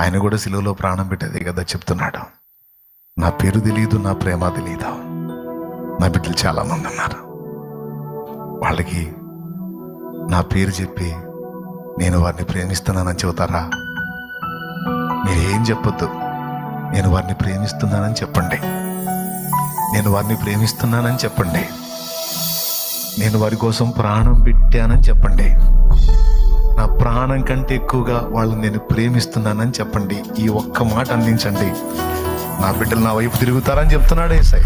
ఆయన కూడా సిలువలో ప్రాణం పెట్టేది కదా చెప్తున్నాడు. నా పేరు తెలియదు నా ప్రేమ తెలియదు నా బిడ్డలు చాలా మంది ఉన్నారు. వాళ్ళకి నా పేరు చెప్పి నేను వారిని ప్రేమిస్తున్నానని చెబుతారా? మీరేం చెప్పొద్దు. నేను వారిని ప్రేమిస్తున్నానని చెప్పండి. నేను వారిని ప్రేమిస్తున్నానని చెప్పండి. నేను వారి కోసం ప్రాణం పెట్టానని చెప్పండి. నా ప్రాణం కంటే ఎక్కువగా వాళ్ళని నేను ప్రేమిస్తున్నానని చెప్పండి. ఈ ఒక్క మాట అందించండి. నా బిడ్డలు నా వైపు తిరుగుతారని చెప్తున్నాడు ఏసయ్య.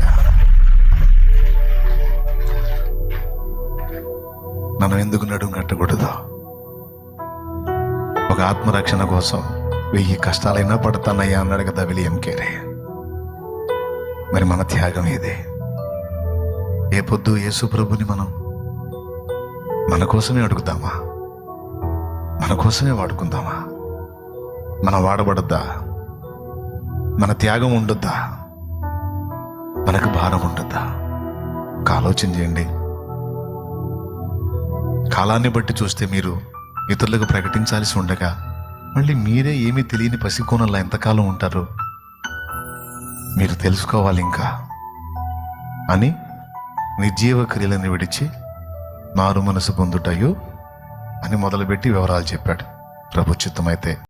మనం ఎందుకు నడుము కట్టకూడదు? ఒక ఆత్మరక్షణ కోసం వెయ్యి కష్టాలైనా పడతానయ్యా అన్నాడు కదా విలియం కేరే? మరి మన త్యాగం ఇది ఏ పొద్దు యేసు ప్రభుని మనం మన కోసమే అడుగుతామా? మన కోసమే వాడుకుందామా? మనం వాడబడద్దా? మన త్యాగం ఉండొద్దా? మనకు భారం ఉండొద్దా? ఒక ఆలోచన చేయండి. కాలాన్ని బట్టి చూస్తే మీరు ఇతరులకు ప్రకటించాల్సి ఉండగా మళ్ళీ మీరే ఏమీ తెలియని పసికోనల్లా ఎంతకాలం ఉంటారు? మీరు తెలుసుకోవాలి ఇంకా. అని నిర్జీవ క్రియలను విడిచి మారు మనసు పొందుటయు అని మొదలుపెట్టి వివరాలు చెప్పాడు. ప్రభు చిత్తమైతే